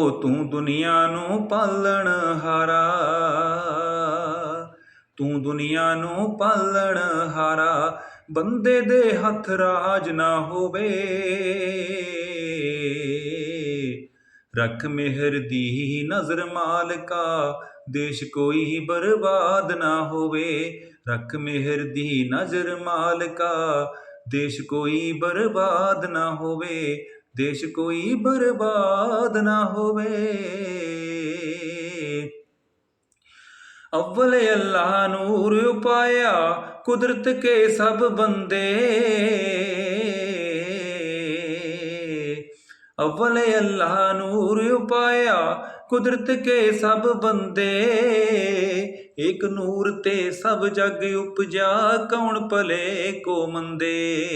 ਉਹ ਤੂੰ ਦੁਨੀਆ ਨੂੰ ਪਾਲਣ ਹਾਰਾ। ਤੂੰ ਦੁਨੀਆ ਨੂੰ ਪਾਲਣ ਹਾਰਾ। ਬੰਦੇ ਦੇ ਹੱਥ ਰਾਜ ਨਾ ਹੋਵੇ। ਰੱਖ ਮਿਹਰ ਦੀ ਨਜ਼ਰ ਮਾਲਕਾ। ਦੇਸ਼ ਕੋਈ ਬਰਬਾਦ ਨਾ ਹੋਵੇ। ਰੱਖ ਮਿਹਰ ਦੀ ਨਜ਼ਰ ਮਾਲਕਾ। ਦੇਸ਼ ਕੋਈ ਬਰਬਾਦ ਨਾ ਹੋਵੇ। ਦੇਸ਼ ਕੋਈ ਬਰਬਾਦ ਨਾ ਹੋਵੇ। ਅਵਲ ਅੱਲਾਹ ਨੂਰ ਉਪਾਇਆ ਕੁਦਰਤ ਕੇ ਸਭ ਬੰਦੇ। ਅਵਲ ਅੱਲਾਹ ਨੂਰ ਉਪਾਇਆ ਕੁਦਰਤ ਕੇ ਸਭ ਬੰਦੇ। ਇੱਕ ਨੂਰ ਤੇ ਸਭ ਜਗ ਉਪਜਾ ਕੌਣ ਭਲੇ ਕੋ ਮੰਦੇ।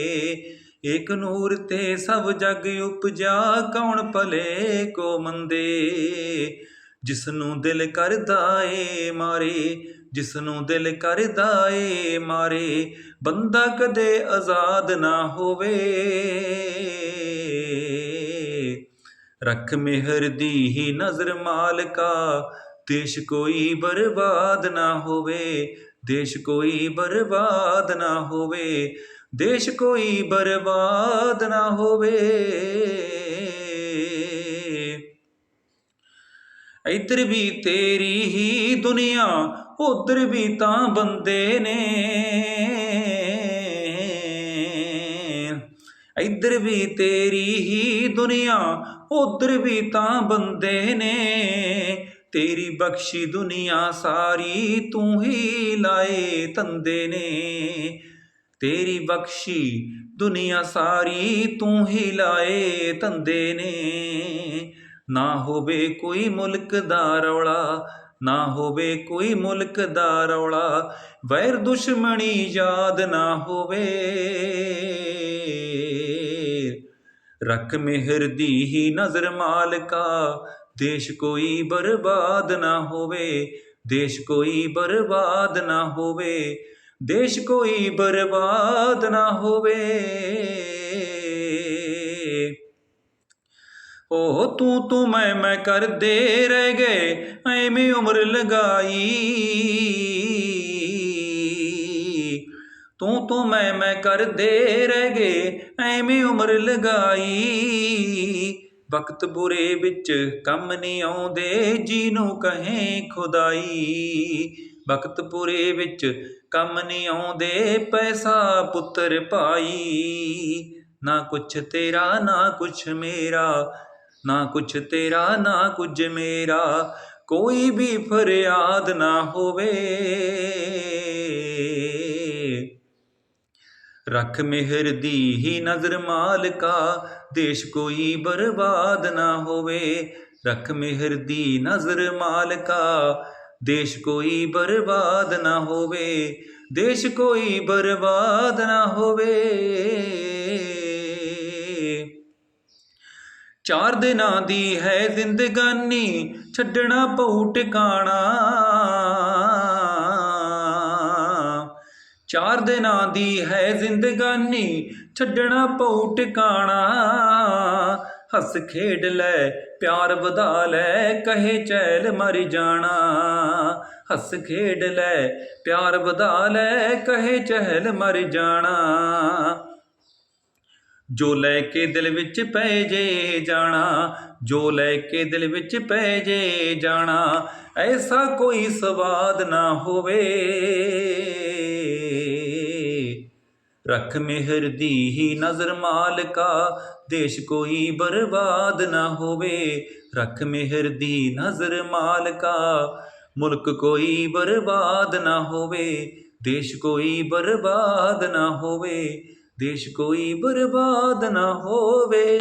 ਇੱਕ ਨੂਰ ਤੇ ਸਭ ਜਗ ਉਪਜਾ, ਕੌਣ ਭਲੇ ਕੋ ਮੰਦੇ? ਜਿਸ ਨੂੰ ਦਿਲ ਕਰਦਾ ਏ ਮਾਰੇ ਜਿਸ ਨੂੰ ਦਿਲ ਕਰਦਾ ਏ ਮਾਰੇ, ਬੰਦਾ ਕਦੇ ਆਜ਼ਾਦ ਨਾ ਹੋਵੇ। ਰੱਖ ਮਿਹਰ ਦੀ ਹੀ ਨਜ਼ਰ ਮਾਲਕਾ, ਦੇਸ਼ ਕੋਈ ਬਰਬਾਦ ਨਾ ਹੋਵੇ, ਦੇਸ਼ ਕੋਈ ਬਰਬਾਦ ਨਾ ਹੋਵੇ। ਦੇਸ਼ ਕੋਈ ਬਰਬਾਦ ਨਾ ਹੋਵੇ। ਇੱਧਰ ਵੀ ਤੇਰੀ ਹੀ ਦੁਨੀਆ, ਉਧਰ ਵੀ ਤਾਂ ਬੰਦੇ ਨੇ। ਇੱਧਰ ਵੀ ਤੇਰੀ ਹੀ ਦੁਨੀਆ, ਉਧਰ ਵੀ ਤਾਂ ਬੰਦੇ ਨੇ। ਤੇਰੀ ਬਖਸ਼ੀ ਦੁਨੀਆ ਸਾਰੀ ਤੂੰ ਹੀ ਲਾਏ ਤੰਦੇ ਨੇ। ਤੇਰੀ ਬਖਸ਼ੀ ਦੁਨੀਆ ਸਾਰੀ ਤੂੰ ਹੀ ਲਾਏ ਤੰਦੇ ਨੇ। ਨਾ ਹੋਵੇ ਕੋਈ ਮੁਲਕ ਦਾ ਰੌਲਾ, ਨਾ ਹੋਵੇ ਕੋਈ ਮੁਲਕ ਦਾ ਰੌਲਾ, ਵੈਰ ਦੁਸ਼ਮਣੀ ਯਾਦ ਨਾ ਹੋਵੇ। ਰੱਖ ਮਿਹਰ ਦੀ ਹੀ ਨਜ਼ਰ ਮਾਲਕਾ, ਦੇਸ਼ ਕੋਈ ਬਰਬਾਦ ਨਾ ਹੋਵੇ, ਦੇਸ਼ ਕੋਈ ਬਰਬਾਦ ਨਾ ਹੋਵੇ। ਦੇਸ਼ ਕੋਈ ਬਰਬਾਦ ਨਾ ਹੋਵੇ। ਉਹ ਤੂੰ ਤੂੰ ਮੈਂ ਮੈਂ ਕਰਦੇ ਰਹਿ ਗਏ, ਐਵੇਂ ਉਮਰ ਲਗਾਈ। ਤੂੰ ਤੂੰ ਮੈਂ ਮੈਂ ਕਰਦੇ ਰਹਿ ਗਏ, ਐਵੇਂ ਉਮਰ ਲਗਾਈ। ਵਕਤ ਬੁਰੇ ਵਿੱਚ ਕੰਮ ਨਹੀਂ ਆਉਂਦੇ ਜੀ ਨੂੰ ਕਹੇ ਖੁਦਾਈ। ਵਕਤ ਵਿੱਚ ਕੰਮ ਨਹੀਂ ਆਉਂਦੇ, ਪੈਸਾ ਪੁੱਤਰ ਭਾਈ। ਨਾ ਕੁਛ ਤੇਰਾ, ਨਾ ਕੁਛ ਮੇਰਾ। ਨਾ ਕੁਛ ਤੇਰਾ, ਨਾ ਕੁਝ ਮੇਰਾ। ਕੋਈ ਵੀ ਫਰਿਆਦ ਨਾ ਹੋਵੇ। ਰੱਖ ਮਿਹਰ ਦੀ ਹੀ ਨਜ਼ਰ ਮਾਲਕਾ। ਦੇਸ਼ ਕੋਈ ਬਰਬਾਦ ਨਾ ਹੋਵੇ। ਰੱਖ ਮਿਹਰ ਦੀ ਨਜ਼ਰ ਮਾਲਕਾ। ਦੇਸ਼ ਕੋਈ ਬਰਬਾਦ ਨਾ ਹੋਵੇ, ਦੇਸ਼ ਕੋਈ ਬਰਬਾਦ ਨਾ ਹੋਵੇ। ਚਾਰ ਦਿਨਾਂ ਦੀ ਹੈ ਜ਼ਿੰਦਗਾਨੀ, ਛੱਡਣਾ ਪਊ ਟਿਕਾਣਾ। ਚਾਰ ਦਿਨਾਂ ਦੀ ਹੈ ਜ਼ਿੰਦਗਾਨੀ, ਛੱਡਣਾ ਪਊ ਟਿਕਾਣਾ। ਹੱਸ ਖੇਡ ਲੈ, ਪਿਆਰ ਵਧਾ ਲੈ, ਕਹੇ ਚੈਲ ਮਰ ਜਾਣਾ। ਹੱਸ ਖੇਡ ਲੈ, ਪਿਆਰ ਵਧਾ ਲੈ, ਕਹੇ ਚਹਿਲ ਮਰ ਜਾਣਾ। ਜੋ ਲੈ ਕੇ ਦਿਲ ਵਿੱਚ ਪੈ ਜੇ ਜਾਣਾ, ਜੋ ਲੈ ਕੇ ਦਿਲ ਵਿੱਚ ਪੈ ਜੇ ਜਾਣਾ, ਐਸਾ ਕੋਈ ਸਵਾਦ ਨਾ ਹੋਵੇ। ਰੱਖ ਮਿਹਰ ਦੀ ਹੀ ਨਜ਼ਰ ਮਾਲਕਾ, ਦੇਸ਼ ਕੋਈ ਬਰਬਾਦ ਨਾ ਹੋਵੇ। ਰੱਖ ਮਿਹਰ ਦੀ ਨਜ਼ਰ ਮਾਲਕਾ, ਮੁਲਕ ਕੋਈ ਬਰਬਾਦ ਨਾ ਹੋਵੇ। ਦੇਸ਼ ਕੋਈ ਬਰਬਾਦ ਨਾ ਹੋਵੇ, ਦੇਸ਼ ਕੋਈ ਬਰਬਾਦ ਨਾ ਹੋਵੇ।